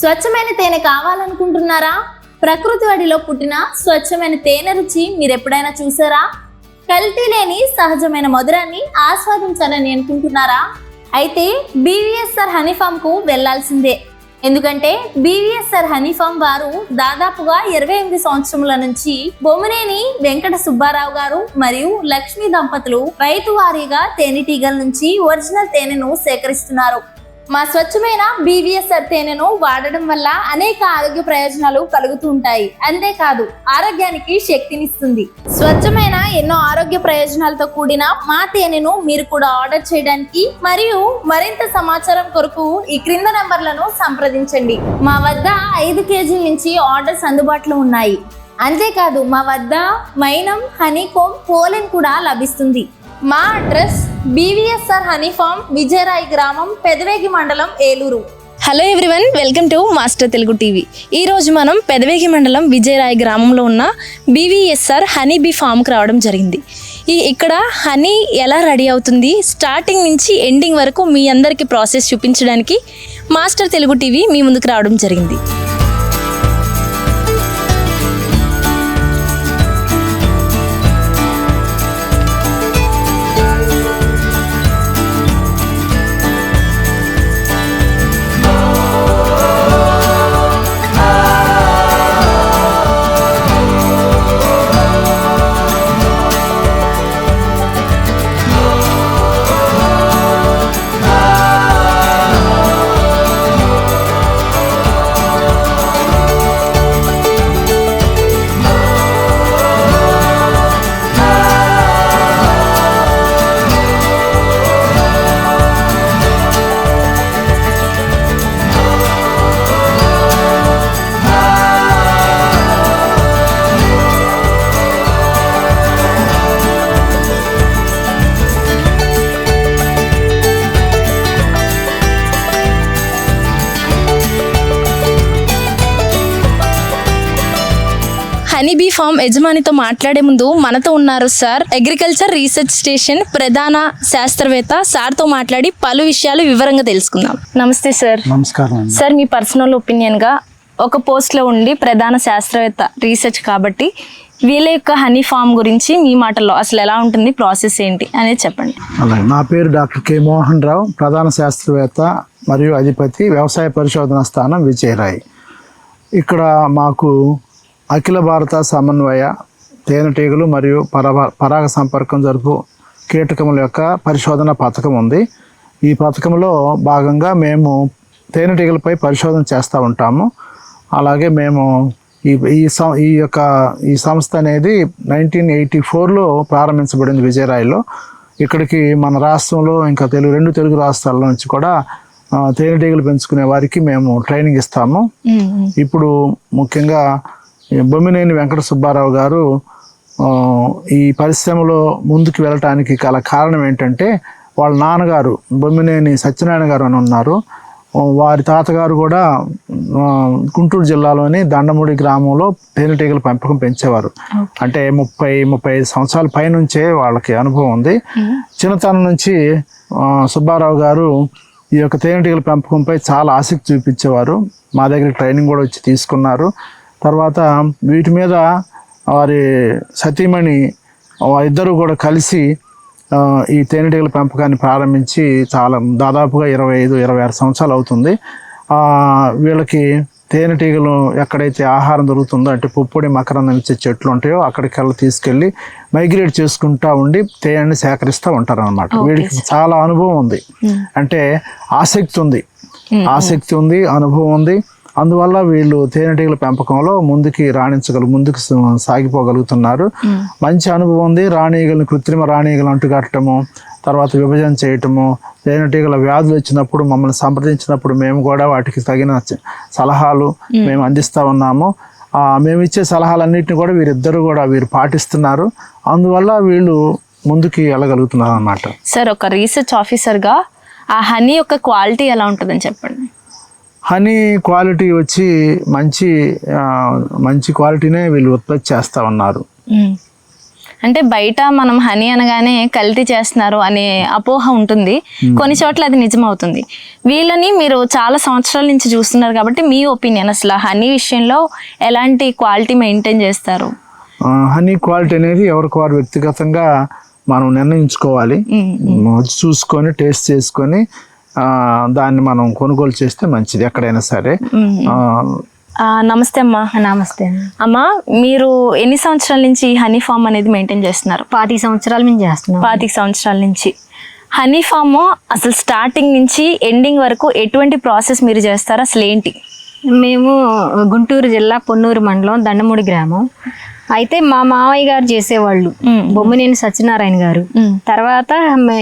స్వచ్ఛమైన తేనె కావాలనుకుంటున్నారా? ప్రకృతి వడిలో పుట్టిన స్వచ్ఛమైన తేనె రుచి మీరు ఎప్పుడైనా చూసారా? కల్తీ లేని సహజమైన మధురాన్ని ఆస్వాదించాలని అనుకుంటున్నారా? అయితే బీవీఎస్ఆర్ హనీఫామ్కు కు వెళ్ళాల్సిందే. ఎందుకంటే బీవీఎస్ఆర్ హనీఫామ్ వారు దాదాపుగా ఇరవై ఎనిమిది సంవత్సరముల నుంచి బొమ్మనేని వెంకట సుబ్బారావు గారు మరియు లక్ష్మీ దంపతులు రైతు వారీగా తేనెటీగల నుంచి ఒరిజినల్ తేనెను సేకరిస్తున్నారు. మా స్వచ్ఛమైన బీవీఎస్ఆర్ తేనెను వాడడం వల్ల అనేక ఆరోగ్య ప్రయోజనాలు కలుగుతూ ఉంటాయి. అంతేకాదు ఆరోగ్యానికి శక్తినిస్తుంది. స్వచ్ఛమైన ఎన్నో ఆరోగ్య ప్రయోజనాలతో కూడిన మా తేనెను మీరు కూడా ఆర్డర్ చేయడానికి మరియు మరింత సమాచారం కొరకు ఈ క్రింద నంబర్లను సంప్రదించండి. మా వద్ద ఐదు కేజీల నుంచి ఆర్డర్స్ అందుబాటులో ఉన్నాయి. అంతేకాదు మా వద్ద మైనం హనీకోమ్ పోలెన్ కూడా లభిస్తుంది. మా address BVSR honey farm Vijayarai గ్రామం పెదవేగి మండలం Eluru. Hello everyone welcome to Master Telugu TV. ఈరోజు మనం పెదవేగి మండలం విజయరాయి గ్రామంలో ఉన్న బీవీఎస్ఆర్ హనీ బీ ఫామ్కి రావడం జరిగింది. ఈ ఇక్కడ హనీ ఎలా రెడీ అవుతుంది స్టార్టింగ్ నుంచి ఎండింగ్ వరకు మీ అందరికీ ప్రాసెస్ చూపించడానికి మాస్టర్ తెలుగు టీవీ మీ ముందుకు రావడం జరిగింది. హనీ బీ ఫామ్ యజమానితో మాట్లాడే ముందు మనతో ఉన్నారు సార్. అగ్రికల్చర్ రీసెర్చ్ స్టేషన్ ప్రధాన శాస్త్రవేత్త సార్తో మాట్లాడి పలు విషయాలు వివరంగా తెలుసుకుందాం. నమస్తే సార్. నమస్కారం సార్ మీ పర్సనల్ ఒపీనియన్గా ఒక పోస్ట్లో ఉండి ప్రధాన శాస్త్రవేత్త రీసెర్చ్ కాబట్టి వీళ్ళ యొక్క హనీ ఫామ్ గురించి మీ మాటల్లో అసలు ఎలా ఉంటుంది ప్రాసెస్ ఏంటి అనేది చెప్పండి. అలాగే నా పేరు డాక్టర్ కె మోహన్ రావు ప్రధాన శాస్త్రవేత్త మరియు అధిపతి వ్యవసాయ పరిశోధన స్థానం విజయరాయ్. ఇక్కడ మాకు అఖిల భారత సమన్వయ తేనెటీగలు మరియు పరాగ సంపర్కం జరుపు కీటకముల యొక్క పరిశోధన పథకం ఉంది. ఈ పథకంలో భాగంగా మేము తేనెటీగలపై పరిశోధన చేస్తూ ఉంటాము. అలాగే మేము ఈ ఈ సం ఈ యొక్క ఈ సంస్థ అనేది నైన్టీన్ ఎయిటీ ఫోర్లో ప్రారంభించబడింది విజయరాయిలో. ఇక్కడికి మన రాష్ట్రంలో ఇంకా తెలుగు రెండు తెలుగు రాష్ట్రాల నుంచి కూడా తేనెటీగలు పెంచుకునే వారికి మేము ట్రైనింగ్ ఇస్తాము. ఇప్పుడు ముఖ్యంగా బొమ్మినేని వెంకట సుబ్బారావు గారు ఈ పరిశ్రమలో ముందుకు వెళ్ళటానికి గల కారణం ఏంటంటే వాళ్ళ నాన్నగారు బొమ్మినేని సత్యనారాయణ గారు అని ఉన్నారు. వారి తాతగారు కూడా గుంటూరు జిల్లాలోని దండముడి గ్రామంలో తేనెటీగల పెంపకం పెంచేవారు. అంటే ముప్పై ముప్పై ఐదు సంవత్సరాల పైనుంచే వాళ్ళకి అనుభవం ఉంది. చిన్నతనం నుంచి సుబ్బారావు గారు ఈ యొక్క తేనెటీగల పెంపకంపై చాలా ఆసక్తి చూపించేవారు. మా దగ్గర ట్రైనింగ్ కూడా వచ్చి తీసుకున్నారు. తర్వాత వీటి మీద వారి సతీమణి వారిద్దరూ కూడా కలిసి ఈ తేనెటీగల పెంపకాన్ని ప్రారంభించి చాలా దాదాపుగా ఇరవై ఐదు ఇరవై ఆరు సంవత్సరాలు అవుతుంది. వీళ్ళకి తేనెటీగలు ఎక్కడైతే ఆహారం దొరుకుతుందో అంటే పుప్పొడి మకరందం ఇచ్చే చెట్లు ఉంటాయో అక్కడికి వెళ్ళి తీసుకెళ్ళి మైగ్రేట్ చేసుకుంటా ఉండి తేనెని సేకరిస్తూ ఉంటారు అనమాట వీడికి చాలా అనుభవం ఉంది. అంటే ఆసక్తి ఉంది. ఆసక్తి ఉంది అనుభవం ఉంది. అందువల్ల వీళ్ళు తేనెటీగల పెంపకంలో ముందుకి రాణించగల ముందుకు సాగిపోగలుగుతున్నారు. మంచి అనుభవం ఉంది. రాణిగలను కృత్రిమ రాణిగలు అంటుకట్టడము తర్వాత విభజన చేయటము తేనెటీగల వ్యాధులు వచ్చినప్పుడు మమ్మల్ని సంప్రదించినప్పుడు మేము కూడా వాటికి తగిన సలహాలు మేము. అందిస్తూ ఉన్నాము. మేము ఇచ్చే సలహాలన్నింటినీ కూడా వీరిద్దరూ కూడా వీరు పాటిస్తున్నారు. అందువల్ల వీళ్ళు ముందుకి వెళ్ళగలుగుతున్నారు అన్నమాట సార్ ఒక రీసెర్చ్ ఆఫీసర్గా ఆ హనీ యొక్క క్వాలిటీ ఎలా ఉంటుందని చెప్పండి. హనీ క్వాలిటీ వచ్చి మంచి మంచి క్వాలిటీనే వీళ్ళు ఉత్పత్తి చేస్తూ ఉన్నారు. అంటే బయట మనం హనీ అనగానే కల్తీ చేస్తున్నారు అనే అపోహ ఉంటుంది. కొన్ని చోట్ల అది నిజం అవుతుంది వీళ్ళని మీరు చాలా సంవత్సరాల నుంచి చూస్తున్నారు కాబట్టి మీ ఒపీనియన్ అసలు హనీ విషయంలో ఎలాంటి క్వాలిటీ మెయింటైన్ చేస్తారు? హనీ క్వాలిటీ అనేది ఎవరికి వారు వ్యక్తిగతంగా మనం నిర్ణయించుకోవాలి. చూసుకొని టేస్ట్ చేసుకొని దాన్ని మనం కొనుగోలు చేస్తే మంచిది ఎక్కడైనా సరే. నమస్తే అమ్మా. నమస్తే అమ్మా. మీరు ఎన్ని సంవత్సరాల నుంచి ఈ హనీ ఫామ్ అనేది మెయింటైన్ చేస్తున్నారు? పాతి సంవత్సరాల నుంచి చేస్తున్నాం. పాతిక సంవత్సరాల నుంచి. హనీ ఫామ్ అసలు స్టార్టింగ్ నుంచి ఎండింగ్ వరకు ఎటువంటి ప్రాసెస్ మీరు చేస్తారు? అసలు ఏంటి? మేము గుంటూరు జిల్లా పొన్నూరు మండలం దండమూడి గ్రామం. అయితే మా మావయ్య గారు చేసేవాళ్ళు. మ్మ్. బొమ్మనేని సత్యనారాయణ గారు. తర్వాత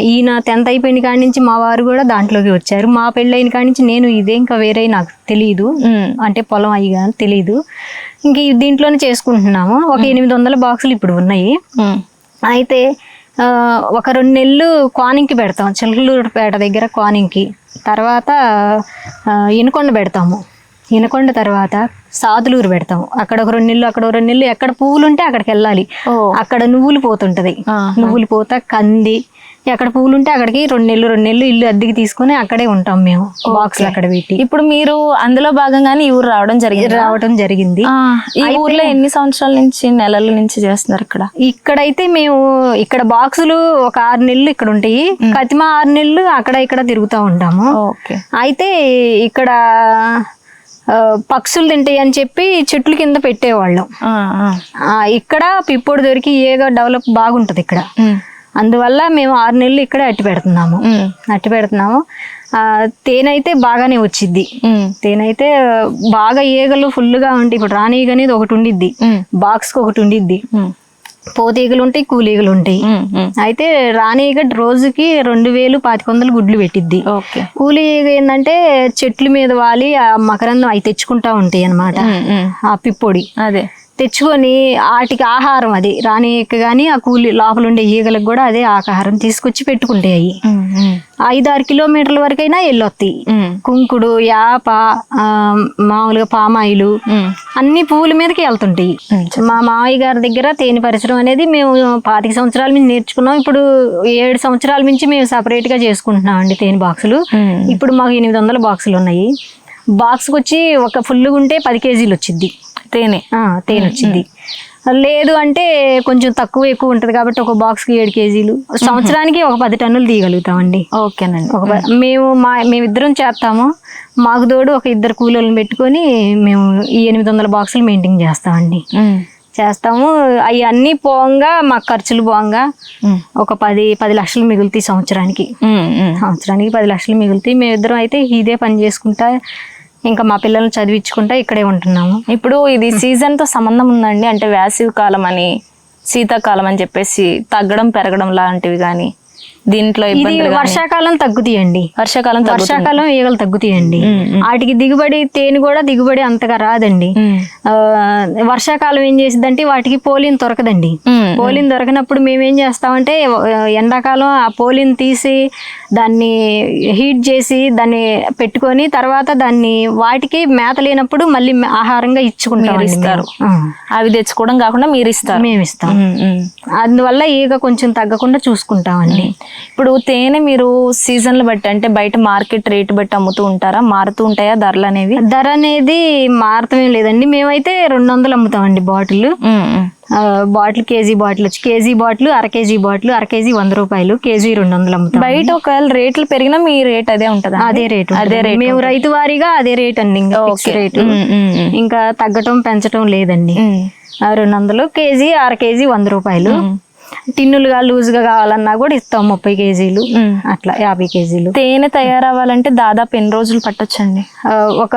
ఈయన టెన్త్ అయిపోయిన కాడి నుంచి మా వారు కూడా దాంట్లోకి వచ్చారు. మా పెళ్ళైన కాడి నుంచి నేను ఇదే ఇంకా వేరే నాకు తెలియదు. అంటే పొలం అయ్యిగా తెలియదు ఇంక దీంట్లోనే చేసుకుంటున్నాము. ఒక ఎనిమిది వందల బాక్సులు ఇప్పుడు ఉన్నాయి. అయితే ఒక రెండు నెలలు కోనింగ్కి పెడతాం. చిలకలూరుపేట దగ్గర కోనింగ్కి. తర్వాత ఆ, ఇనకొండ పెడతాము. ఇనకొండ తర్వాత సాదులూరు పెడతాము అక్కడ ఒక రెండు నెలలు అక్కడ ఒక రెండు నెలలు ఎక్కడ పువ్వులు ఉంటే అక్కడికి వెళ్ళాలి. అక్కడ నువ్వులు పోతుంటది. నువ్వులు పోత కంది ఎక్కడ పువ్వులు ఉంటే అక్కడికి రెండు నెలలు రెండు నెలలు ఇల్లు అద్దెకి తీసుకొని అక్కడే ఉంటాం మేము బాక్స్లు అక్కడ పెట్టి. ఇప్పుడు మీరు అందులో భాగంగానే ఈ ఊరు రావడం జరిగింది? రావటం జరిగింది. ఈ ఊర్లో ఎన్ని సంవత్సరాల నుంచి నెలల నుంచి చేస్తున్నారు ఇక్కడ? ఇక్కడైతే మేము ఇక్కడ బాక్సులు ఒక ఆరు నెలలు ఇక్కడ ఉంటాయి. కతిమ ఆరు నెలలు అక్కడ ఇక్కడ తిరుగుతూ ఉంటాము. ఓకే. అయితే ఇక్కడ పక్షులు తింటాయి అని చెప్పి చెట్ల కింద పెట్టేవాళ్ళం ఇక్కడ పిప్పుడు దొరికి ఏగా డెవలప్ బాగుంటది ఇక్కడ. అందువల్ల మేము ఆరు నెలలు ఇక్కడే అట్టి పెడుతున్నాము. అట్టి పెడుతున్నాము ఆ, తేనె అయితే బాగానే వచ్చిద్ది. తేనె అయితే బాగా ఈగలు ఫుల్గా ఉంటాయి ఇప్పుడు రాణీగ అనేది ఒకటి ఉండిద్ది. బాక్స్కి ఒకటి ఉండిద్ది. పోతీగలు ఉంటాయి కూలీగలు ఉంటాయి. అయితే రాణీగ రోజుకి రెండు వేలు పాతిక వందలు గుడ్లు పెట్టిద్ది ఓకే కూలీ ఏంటంటే చెట్ల మీద వాలి ఆ మకరందం అవి తెచ్చుకుంటా ఉంటాయి. మ్మ్. ఆ పిప్పొడి అదే తెచ్చుకొని వాటికి ఆహారం అది. రాణికి కానీ ఆ కూలి లోపల ఉండే ఈగలకు కూడా అదే ఆహారం తీసుకొచ్చి పెట్టుకుంటాయి. ఐదారు కిలోమీటర్ల వరకైనా వెళ్ళొస్తాయి. కుంకుడు యాప మామూలుగా పామాయిలు. అన్ని పువ్వుల మీదకి వెళ్తుంటాయి మా మామయ్య గారి దగ్గర తేనె పరిశ్రమ అనేది మేము పాతిక సంవత్సరాల నుంచి నేర్చుకున్నాం. ఇప్పుడు ఏడు సంవత్సరాల నుంచి మేము సపరేట్గా చేసుకుంటున్నాం అండి తేనె బాక్సులు. ఇప్పుడు మాకు ఎనిమిది వందల బాక్సులు ఉన్నాయి. బాక్స్కి వచ్చి ఒక ఫుల్గా ఉంటే పది కేజీలు వచ్చింది తేనె. తేనె వచ్చింది. లేదు అంటే కొంచెం తక్కువ ఎక్కువ ఉంటుంది కాబట్టి ఒక బాక్స్కి ఏడు కేజీలు. సంవత్సరానికి ఒక పది టన్నులు తీయగలుగుతామండి. ఓకేనండి. ఒక మేము మా మేమిద్దరం చేస్తాము. మాకు తోడు ఒక ఇద్దరు కూలీలను పెట్టుకొని మేము ఈ ఎనిమిది వందల బాక్సులు మెయింటైన్ చేస్తామండి. చేస్తాము. అవి అన్నీ పోంగా మాకు ఖర్చులు పోంగా. ఒక పది పది లక్షలు మిగులుతాయి సంవత్సరానికి. సంవత్సరానికి పది లక్షలు మిగులుతాయి. మేమిద్దరం అయితే ఇదే పని చేసుకుంటా ఇంకా మా పిల్లల్ని చదివించుకుంటా ఇక్కడే ఉంటున్నాము. ఇప్పుడు ఇది సీజన్తో సంబంధం ఉందండి. అంటే వేసవి కాలం అని శీతాకాలం అని చెప్పేసి తగ్గడం పెరగడం లాంటివి కానీ దీంట్లో ఇది వర్షాకాలం తగ్గుతాయండి. వర్షాకాలం. వర్షాకాలం ఈగలు తగ్గుతాయండి. వాటికి దిగుబడి తేనె కూడా దిగుబడి అంతగా రాదండి. వర్షాకాలం ఏం చేసిద్దంటే వాటికి పోలిన్ దొరకదండి. పోలిన్ దొరకనప్పుడు మేము ఏం చేస్తామంటే ఎండాకాలం ఆ పోలిన్ తీసి దాన్ని హీట్ చేసి దాన్ని పెట్టుకొని తర్వాత దాన్ని వాటికి మేత లేనప్పుడు మళ్ళీ ఆహారంగా ఇచ్చుకుంటాం మీరు ఇస్తారు. అవి తెచ్చుకోవడం కాకుండా మీరు ఇస్తారు. మేము ఇస్తాం. అందువల్ల ఈగ కొంచెం తగ్గకుండా చూసుకుంటామండి. ఇప్పుడు తేనె మీరు సీజన్లు బట్టి అంటే బయట మార్కెట్ రేట్ బట్టి అమ్ముతూ ఉంటారా? మారుతూ ఉంటాయా ధరలు అనేవి? ధర అనేది మారతమేం లేదండి. మేమైతే రెండు వందలు అమ్ముతామండి బాటిల్. బాటిల్ కేజీ బాటిల్ వచ్చి కేజీ బాటిల్ అర కేజీ బాటిల్ అర కేజీ వంద రూపాయలు కేజీ రెండు వందలు అమ్ముతాం బయట ఒకవేళ రేట్లు పెరిగినా మీ రేట్ అదే ఉంటుందా? అదే రేటు అదే. రేట్ మేము రైతు వారీగా అదే రేట్ అండి ఇంకా. రేటు. ఇంకా తగ్గటం పెంచటం లేదండి. రెండు వందలు కేజీ అర కేజీ వంద రూపాయలు. టిన్నులుగా లూజ్గా కావాలన్నా కూడా ఇస్తాం ముప్పై కేజీలు. అట్లా యాభై కేజీలు. తేనె తయారవ్వాలంటే దాదాపు ఎన్ని రోజులు పట్టొచ్చండి? ఒక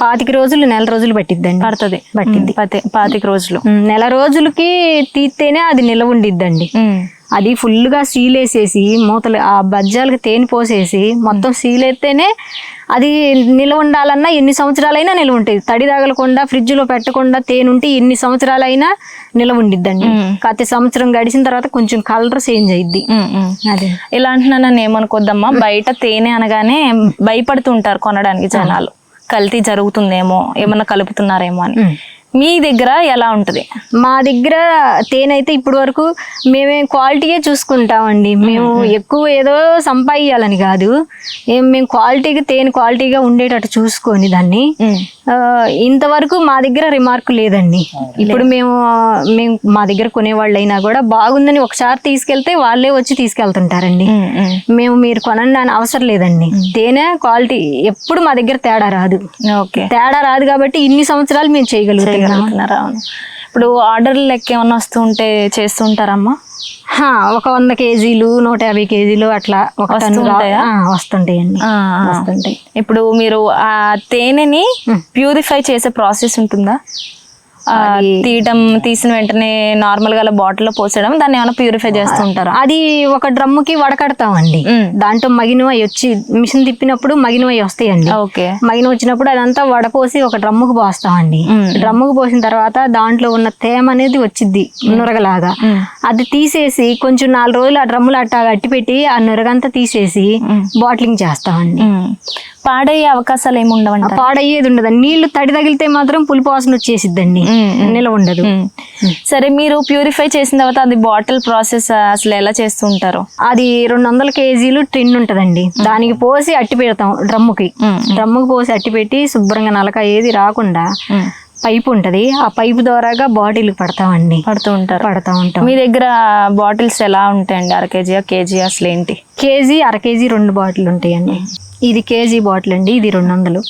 పాతిక రోజులు నెల రోజులు పట్టిద్దండి. పడుతుంది. పట్టిద్ది. పతి పాతిక రోజులు. నెల రోజులకి తీస్తేనే అది నిలవ ఉండిద్దండి. అది ఫుల్గా సీల్ వేసేసి మూతలు ఆ బజ్జాలకు తేనె పోసేసి మొత్తం సీల్ ఎత్తేనే అది నిల్వ ఉండాలన్నా ఎన్ని సంవత్సరాలైనా నిల్వ ఉంటుంది. తడి తగలకుండా ఫ్రిడ్జ్లో పెట్టకుండా తేనె ఉంటే ఎన్ని సంవత్సరాలైనా నిల్వ ఉండిద్దండి. కాకపోతే సంవత్సరం గడిచిన తర్వాత కొంచెం కలర్ చేంజ్ మ్మ్. అదే. ఇలా అంటున్నా నన్ను ఏమనుకోద్దమ్మా బయట తేనె అనగానే భయపడుతుంటారు కొనడానికి జనాలు. కల్తీ జరుగుతుందేమో ఏమన్నా కలుపుతున్నారేమో అని. మీ దగ్గర ఎలా ఉంటుంది? మా దగ్గర తేనె అయితే ఇప్పటి వరకు మేమే క్వాలిటీయే చూసుకుంటామండి. మేము ఎక్కువ ఏదో సంపాదించాలని కాదు. మేము క్వాలిటీగా తేనె క్వాలిటీగా ఉండేటట్టు చూసుకొని దాన్ని. ఇంతవరకు మా దగ్గర రిమార్క్ లేదండి. ఇప్పుడు మేము మేము మా దగ్గర కొనేవాళ్ళు అయినా కూడా బాగుందని ఒకసారి తీసుకెళ్తే వాళ్ళే వచ్చి తీసుకెళ్తుంటారండి. మేము మీరు కొనండి అని అవసరం లేదండి. తేనె క్వాలిటీ ఎప్పుడు మా దగ్గర తేడా రాదు. ఓకే. తేడా రాదు కాబట్టి ఇన్ని సంవత్సరాలు మేము చేయగలుగుతాం చేయగలుగుతున్నారా ఇప్పుడు ఆర్డర్లు లెక్క ఏమన్నా వస్తూ ఉంటే చేస్తుంటారమ్మా ఒక వంద కేజీలు నూట యాభై కేజీలు అట్లా ఒక టన్ను వస్తుంటాయండి. వస్తుంటాయి? ఇప్పుడు మీరు ఆ తేనెని ప్యూరిఫై చేసే ప్రాసెస్ ఉంటుందా? తీయటం తీసిన వెంటనే నార్మల్గా బాటిల్లో పోసేయడం దాన్ని ఏమైనా ప్యూరిఫై చేస్తూ ఉంటారా అది ఒక డ్రమ్ముకి వడకడతామండి. మ్. దాంట్లో మగినవై వచ్చి మిషన్ తిప్పినప్పుడు మగినవై వస్తాయండి. ఓకే. మగిన వచ్చినప్పుడు అదంతా వడపోసి ఒక డ్రమ్ముకు పోస్తామండి. డ్రమ్ముకు పోసిన తర్వాత దాంట్లో ఉన్న తేమ అనేది వచ్చిద్ది నురగలాగా. అది తీసేసి కొంచెం నాలుగు రోజులు ఆ డ్రమ్ములు అట్టా అట్టి పెట్టి ఆ నురగంతా తీసేసి బాటిలింగ్ చేస్తామండి. పాడయ్యే అవకాశాలు ఏమి ఉండవంట. పాడయ్యేది ఉండదు. నీళ్ళు తడి తగిలితే మాత్రం పులిపు వాసన వచ్చేసిద్దండి. నిలవ ఉండదు. సరే మీరు ప్యూరిఫై చేసిన తర్వాత అది బాటిల్ ప్రాసెస్ అసలు ఎలా చేస్తూ ఉంటారు? అది రెండు వందల కేజీలు టిన్ ఉంటదండి. దానికి పోసి అట్టి పెడతాం డ్రమ్ముకి. డ్రమ్ముకి పోసి అట్టి పెట్టి శుభ్రంగా నలక ఏది రాకుండా పైపు ఉంటది. ఆ పైపు ద్వారాగా బాటిల్ పడతామండి. పడుతూ ఉంటారు. పడతా ఉంటాం. మీ దగ్గర బాటిల్స్ ఎలా ఉంటాయండి? అర కేజీ కేజీ అసలు ఏంటి? కేజీ అర కేజీ రెండు బాటిల్ ఉంటాయండి. ఇది కేజీ బాటిల్ అండి ఇది రెండు వందలు.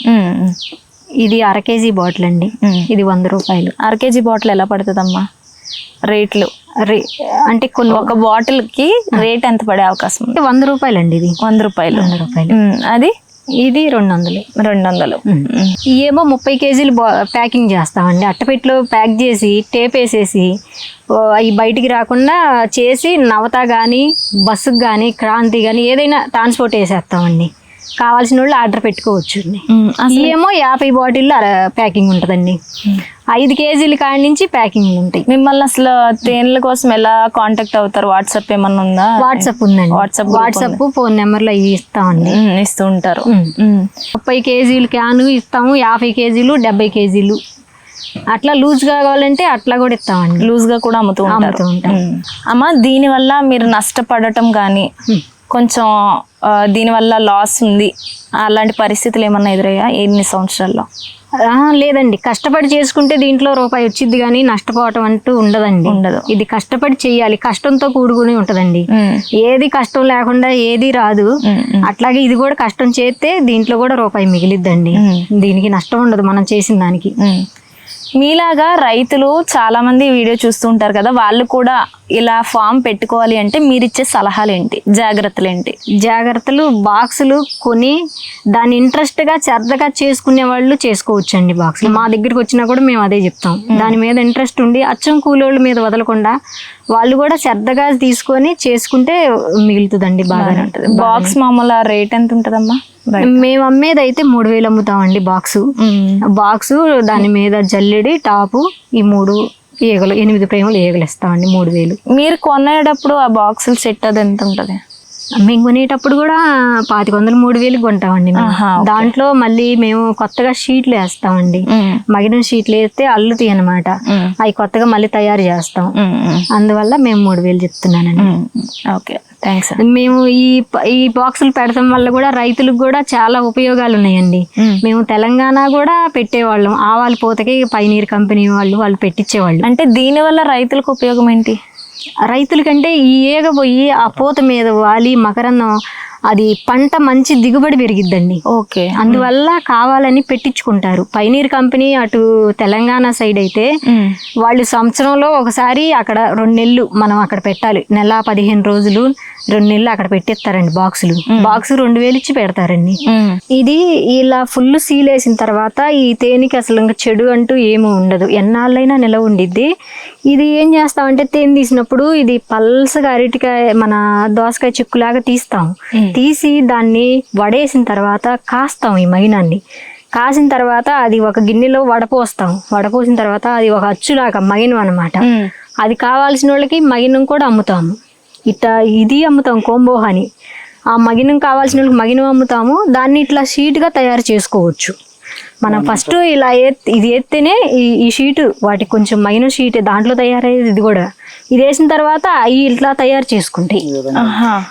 ఇది అర కేజీ బాటిల్ అండి. ఇది వంద రూపాయలు. అర కేజీ బాటిల్ ఎలా పడుతుందమ్మా? రేట్లు? రే అంటే కొన్ని ఒక బాటిల్కి రేట్ ఎంత పడే అవకాశం ఉంది? వంద రూపాయలు అండి ఇది. వంద రూపాయలు. వంద రూపాయలు. అది? ఇది రెండు వందలు రెండు వందలు. ఏమో ముప్పై కేజీలు ప్యాకింగ్ చేస్తామండి. అట్టపెట్టిలో ప్యాక్ చేసి టేప్ వేసేసి అవి బయటికి రాకుండా చేసి నవత కానీ బస్సుకు కానీ క్రాంతి కానీ ఏదైనా ట్రాన్స్పోర్ట్ వేసేస్తామండి. కావాల్సిన వాళ్ళు ఆర్డర్ పెట్టుకోవచ్చు. ఏమో యాభై బాటిల్ ప్యాకింగ్ ఉంటుందండి. ఐదు కేజీల కాడి నుంచి ప్యాకింగ్ ఉంటాయి. మిమ్మల్ని అసలు తేనెల కోసం ఎలా కాంటాక్ట్ అవుతారు? వాట్సాప్ ఏమన్నా ఉందా? వాట్సాప్ ఉందండి. వాట్సాప్ వాట్సాప్ ఫోన్ నెంబర్లు అవి ఇస్తామండి. ఇస్తూ ఉంటారు. ముప్పై కేజీలు క్యాను ఇస్తాము యాభై కేజీలు డెబ్బై కేజీలు. అట్లా లూజ్ కావాలంటే అట్లా కూడా ఇస్తామండి. లూజ్గా కూడా అమ్ముతూ అమ్ముతూ ఉంటాం. అమ్మ దీని వల్ల మీరు నష్టపడటం కానీ కొంచెం దీనివల్ల లాస్ ఉంది. అలాంటి పరిస్థితులు ఏమన్నా ఎదురయ్యా ఎన్ని సంవత్సరాల్లో? లేదండి. కష్టపడి చేసుకుంటే దీంట్లో రూపాయి వచ్చింది కానీ నష్టపోవటం అంటూ ఉండదండి. ఉండదు. ఇది కష్టపడి చెయ్యాలి కష్టంతో కూడుకుని ఉంటదండి. ఏది కష్టం లేకుండా ఏది రాదు. అట్లాగే ఇది కూడా కష్టం చేస్తే దీంట్లో కూడా రూపాయి మిగిలిద్దండి. దీనికి నష్టం ఉండదు మనం చేసిన దానికి. మీలాగా రైతులు చాలా మంది వీడియో చూస్తూ ఉంటారు కదా వాళ్ళు కూడా ఇలా ఫామ్ పెట్టుకోవాలి అంటే మీరు ఇచ్చే సలహాలు ఏంటి జాగ్రత్తలు ఏంటి జాగ్రత్తలు బాక్సులు కొని దాన్ని ఇంట్రెస్ట్గా శ్రద్ధగా చేసుకునే వాళ్ళు చేసుకోవచ్చండి బాక్సులు. మా దగ్గరికి వచ్చినా కూడా మేము అదే చెప్తాం. దాని మీద ఇంట్రెస్ట్ ఉండి అచ్చం కూలోళ్ళ మీద వదలకుండా వాళ్ళు కూడా శ్రద్ధగా తీసుకొని చేసుకుంటే మిగులుతుందండి బాగా బాక్స్ మామూలు రేట్ ఎంత ఉంటుందమ్మా? మేము అమ్మేది అయితే మూడు వేలు అమ్ముతామండి బాక్సు బాక్సు దాని మీద జల్లెడి టాపు ఈ మూడు ఈగలు ఎనిమిది ప్రేమలు ఈగలు ఇస్తామండి మూడు వేలు మీరు కొనేటప్పుడు ఆ బాక్సులు సెట్ అది ఎంత ఉంటుంది? మేము కొనేటప్పుడు కూడా పాతిక వందలు మూడు వేలు కొంటామండి దాంట్లో మళ్ళీ మేము కొత్తగా షీట్లు వేస్తామండి. మగిన షీట్లు వేస్తే అల్లుతాయి అనమాట అవి కొత్తగా మళ్ళీ తయారు చేస్తాం. అందువల్ల మేము మూడు వేలు చెప్తున్నానండి ఓకే. థ్యాంక్స్ మేము ఈ ఈ బాక్సులు పెడతాం వల్ల కూడా రైతులకు కూడా చాలా ఉపయోగాలు ఉన్నాయండి మేము తెలంగాణ కూడా పెట్టేవాళ్ళం. ఆవాల పూతకి పైనీర్ కంపెనీ వాళ్ళు వాళ్ళు పెట్టించేవాళ్ళు అంటే దీని వల్ల రైతులకు ఉపయోగం ఏంటి? రైతులకంటే ఈ ఏగ పోయి ఆ పూత మీద వాలి మకరందం అది పంట మంచి దిగుబడి పెరిగిద్దండి. ఓకే. అందువల్ల కావాలని పెట్టించుకుంటారు. పైనీర్ కంపెనీ అటు తెలంగాణ సైడ్ అయితే వాళ్ళు సంవత్సరంలో ఒకసారి అక్కడ రెండు నెలలు మనం అక్కడ పెట్టాలి. నెల పదిహేను రోజులు రెండు నెలలు అక్కడ పెట్టిస్తారండి బాక్సులు. బాక్స్ రెండు వేలు ఇచ్చి పెడతారండి. ఇది ఇలా ఫుల్ సీల్ వేసిన తర్వాత ఈ తేనెకి అసలు ఇంకా చెడు అంటూ ఏమీ ఉండదు. ఎన్నాళ్ళైనా నిలవ ఉండిద్ది. ఇది ఏం చేస్తామంటే తేనె తీసినప్పుడు ఇది పల్సగా అరటికాయ మన దోసకాయ చిక్కులాగా తీస్తాం తీసి దాన్ని వడేసిన తర్వాత కాస్తాం ఈ మైనాన్ని. కాసిన తర్వాత అది ఒక గిన్నెలో వడపోస్తాం వడపోసిన తర్వాత అది ఒక అచ్చులాగా మగినం అనమాట అది కావాల్సిన వాళ్ళకి మగినం కూడా అమ్ముతాము. ఇట్లా ఇది అమ్ముతాం కోంబోహ అని ఆ మగినం కావాల్సిన వాళ్ళకి మగినం అమ్ముతాము. దాన్ని ఇట్లా షీట్గా తయారు చేసుకోవచ్చు. మనం ఫస్ట్ ఇలా ఇది ఎత్తేనే ఈ ఈ షీటు వాటికి కొంచెం మైనస్ షీట్ దాంట్లో తయారయ్యేది ఇది కూడా. ఇది వేసిన తర్వాత అవి ఇట్లా తయారు చేసుకుంటాయి.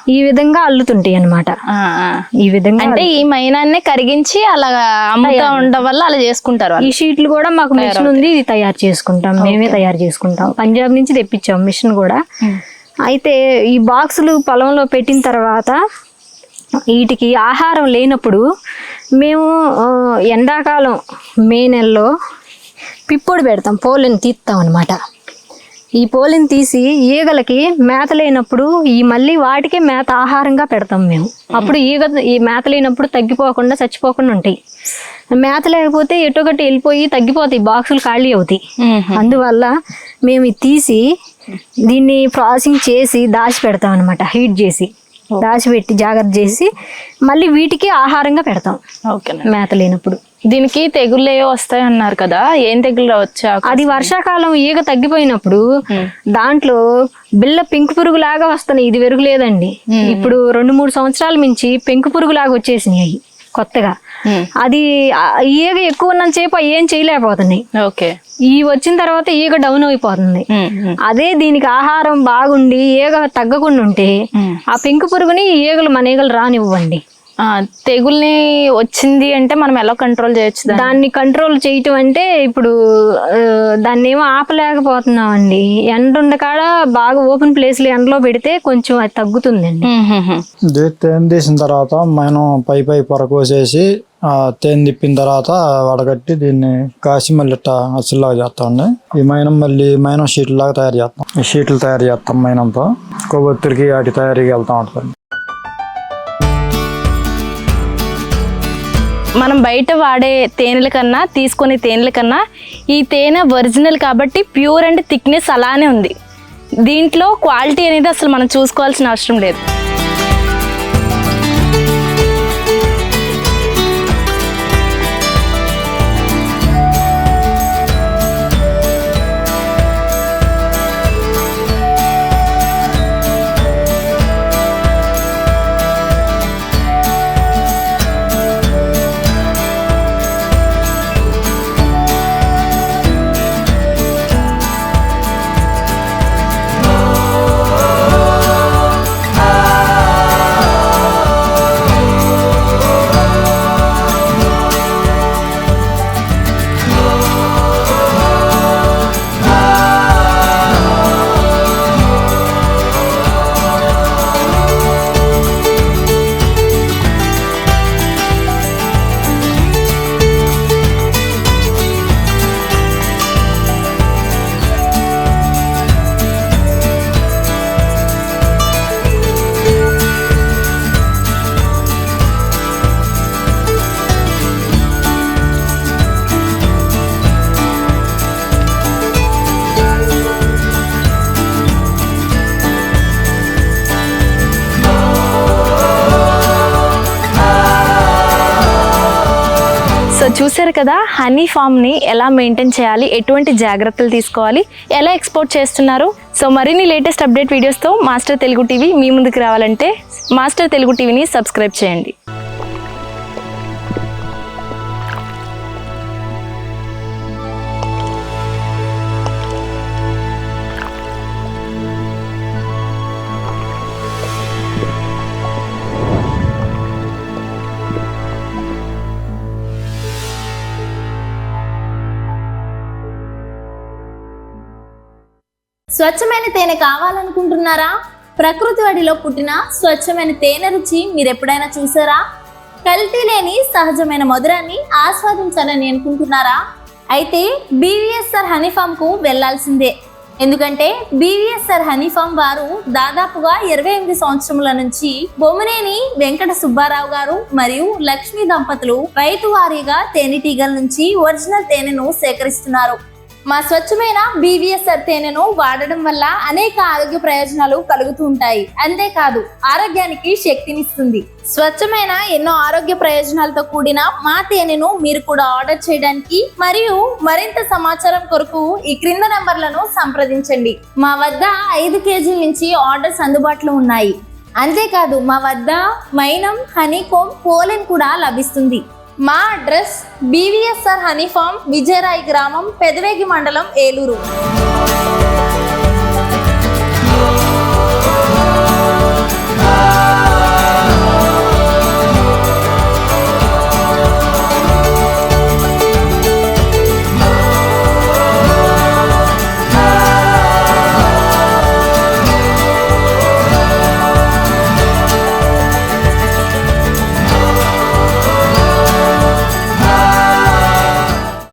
ఈ విధంగా. అల్లుతుంటాయి అన్నమాట. ఆ, ఆ. ఈ విధంగా అంటే ఈ మైనాన్ని కరిగించి అలా అమ్ముతా ఉండడం వల్ల అలా చేసుకుంటారు. ఈ షీట్లు కూడా మాకు మిషన్ ఉంది ఇది తయారు చేసుకుంటాం మేమే తయారు చేసుకుంటాం. పంజాబ్ నుంచి తెప్పించాం మిషన్ కూడా. అయితే ఈ బాక్సులు పొలంలో పెట్టిన తర్వాత వీటికి ఆహారం లేనప్పుడు మేము ఎండాకాలం మే నెలలో పిప్పొడి పెడతాం పోలిని తీస్తాం అనమాట ఈ పోలిని తీసి ఈగలకి మేత లేనప్పుడు ఈ మళ్ళీ వాటికే మేత ఆహారంగా పెడతాం మేము. అప్పుడు ఈగ ఈ మేత లేనప్పుడు తగ్గిపోకుండా చచ్చిపోకుండా ఉంటాయి. మేత లేకపోతే ఎటొకటి వెళ్ళిపోయి తగ్గిపోతాయి బాక్సులు ఖాళీ అవుతాయి. అందువల్ల మేము తీసి దీన్ని ప్రాసెసింగ్ చేసి దాచి పెడతాం అనమాట హీట్ చేసి. దాచిపెట్టి జాగ్రత్త చేసి మళ్ళీ వీటికి ఆహారంగా పెడతాం. మేత లేనప్పుడు. దీనికి తెగుళ్ళు ఏవో వస్తాయి అన్నారు కదా ఏం తెగుళ్ళు వచ్చా అది వర్షాకాలం ఈగ తగ్గిపోయినప్పుడు దాంట్లో బిళ్ళ పెంకు పురుగు లాగా వస్తున్నాయి. ఇది వెరుగులేదండి ఇప్పుడు రెండు మూడు సంవత్సరాల మించి పెంకు పురుగు లాగా వచ్చేసినాయి కొత్తగా. అది ఆ ఈగ ఎక్కువ ఉన్నంతసేపు ఏం చేయలేకపోతున్నాయి ఓకే ఈ వచ్చిన తర్వాత ఈగ డౌన్ అయిపోతుంది. అదే దీనికి ఆహారం బాగుండి ఈగ తగ్గకుండా ఉంటే ఆ పెంకు పురుగుని ఈగలు మన ఈగలు రానివ్వండి. తెగుల్ని వచ్చింది అంటే మనం ఎలా కంట్రోల్ చేయొచ్చు దాన్ని? కంట్రోల్ చేయటం అంటే ఇప్పుడు దాన్ని ఏమో ఆపలేకపోతున్నాం అండి ఎండ ఉండ కాడ బాగా ఓపెన్ ప్లేస్లో ఎండలో పెడితే కొంచెం అది తగ్గుతుందండి. తేనె తీసిన తర్వాత మనం పై పై పొర కోసేసి ఆ తేనె తిప్పిన తర్వాత వడగట్టి దీన్ని కాసి మళ్ళీ ఇట్లా అచ్చులాగా చేస్తామండి. ఈ మైనం మళ్ళీ మైనం షీట్ లాగా తయారు చేస్తాం. ఈ షీట్లు తయారు చేస్తాం మైనంతో. కొవ్వొత్తులకి వాటి తయారీకి వెళ్తా ఉంటుంది మనం బయట వాడే తేనెల కన్నా తీసుకునే తేనెల కన్నా ఈ తేనె ఒరిజినల్ కాబట్టి ప్యూర్ అండ్ థిక్నెస్ అలానే ఉంది. దీంట్లో క్వాలిటీ అనేది అసలు మనం చూసుకోవాల్సిన అవసరం లేదు. కదా హనీ ఫామ్ని ఎలా మెయింటైన్ చేయాలి ఎటువంటి జాగ్రత్తలు తీసుకోవాలి ఎలా ఎక్స్పోర్ట్ చేస్తున్నారు? సో మరిన్ని లేటెస్ట్ అప్డేట్ వీడియోస్తో మాస్టర్ తెలుగు టీవీ మీ ముందుకు రావాలంటే మాస్టర్ తెలుగు టీవీని సబ్స్క్రైబ్ చేయండి. స్వచ్ఛమైన తేనె కావాలనుకుంటున్నారా? ప్రకృతి వడిలో పుట్టిన స్వచ్ఛమైన తేనె రుచి మీరు ఎప్పుడైనా చూసారా? కల్తీ లేని సహజమైన మధురాన్ని ఆస్వాదించాలని అనుకుంటున్నారా? అయితే బీవీఎస్ఆర్ హనీఫామ్కు కు వెళ్ళాల్సిందే. ఎందుకంటే బీవీఎస్ఆర్ హనీఫామ్ వారు దాదాపుగా ఇరవై ఎనిమిది సంవత్సరముల నుంచి బొమ్మనేని వెంకట సుబ్బారావు గారు మరియు లక్ష్మీ దంపతులు రైతు వారీగా తేనెటీగల నుంచి ఒరిజినల్ తేనెను సేకరిస్తున్నారు. మా స్వచ్ఛమైన బీవీఎస్ఆర్ తేనెను వాడడం వల్ల అనేక ఆరోగ్య ప్రయోజనాలు కలుగుతూ ఉంటాయి. అంతేకాదు ఆరోగ్యానికి శక్తినిస్తుంది. స్వచ్ఛమైన ఎన్నో ఆరోగ్య ప్రయోజనాలతో కూడిన మా తేనెను మీరు కూడా ఆర్డర్ చేయడానికి మరియు మరింత సమాచారం కొరకు ఈ క్రింద నంబర్లను సంప్రదించండి. మా వద్ద ఐదు కేజీల నుంచి ఆర్డర్స్ అందుబాటులో ఉన్నాయి. అంతేకాదు మా వద్ద మైనం హనీకోమ్ పోలెన్ కూడా లభిస్తుంది. మా address BVSR honey farm Vijayarai గ్రామం పెదవేగి మండలం ఏలూరు.